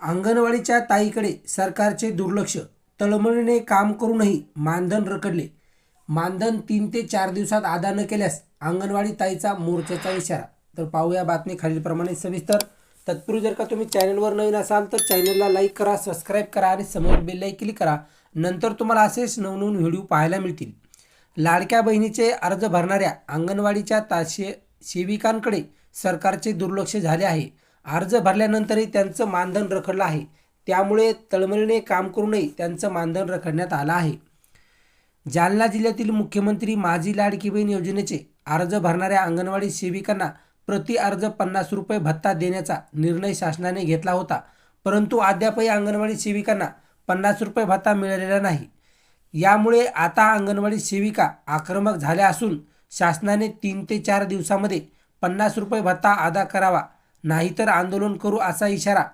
अंगणवाडीच्या ताईकडे सरकारचे दुर्लक्ष. तळमळीने काम करूनही मानधन रखडले. मानधन तीन ते चार दिवसात अदा न केल्यास अंगणवाडी ताईचा मोर्चाचा इशारा. तर पाहूया बातमी खालीलप्रमाणे. सविस्तर तत्पूर्वी जर का तुम्ही चॅनलवर नवीन असाल तर चॅनलला लाईक करा सबस्क्राईब करा आणि समोर बेललाही क्लिक करा. नंतर तुम्हाला असेच नवनवीन व्हिडिओ पाहायला मिळतील. लाडक्या बहिणीचे अर्ज भरणाऱ्या अंगणवाडीच्या ताशे सेविकांकडे सरकारचे दुर्लक्ष झाले आहे. अर्ज भरल्यानंतरही त्यांचं मानधन रखडलं आहे. त्यामुळे तळमळीने काम करूनही त्यांचं मानधन रखडण्यात आलं आहे. जालना जिल्ह्यातील मुख्यमंत्री माझी लाडकी बहीण योजनेचे अर्ज भरणाऱ्या अंगणवाडी सेविकांना प्रति अर्ज पन्नास रुपये भत्ता देण्याचा निर्णय शासनाने घेतला होता. परंतु अद्यापही अंगणवाडी सेविकांना पन्नास रुपये भत्ता मिळालेला नाही. यामुळे आता अंगणवाडी सेविका आक्रमक झाल्या असून शासनाने तीन ते चार दिवसामध्ये पन्नास रुपये भत्ता अदा करावा नाहीतर आंदोलन करू असा इशारा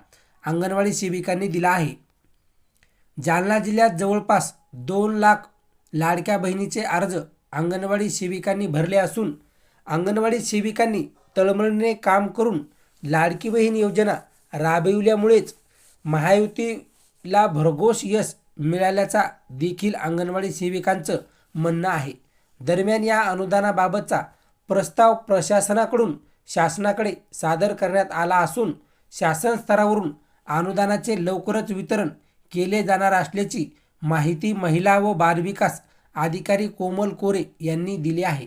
अंगणवाडी सेविकांनी दिला आहे. जालना जिल्ह्यात जवळपास दोन लाख लाडक्या बहिणीचे अर्ज अंगणवाडी सेविकांनी भरले असून अंगणवाडी सेविकांनी तळमळीने काम करून लाडकी बहीण योजना राबविल्यामुळेच महायुतीला भरघोस यश मिळाल्याचा देखील अंगणवाडी सेविकांचं म्हणणं आहे. दरम्यान या अनुदानाबाबतचा प्रस्ताव प्रशासनाकडून शासनाकडे सादर करण्यात आला असून शासन स्तरावरून अनुदानाचे लवकरच वितरण केले जाणार असल्याची माहिती महिला व बालविकास अधिकारी कोमल कोरे यांनी दिली आहे.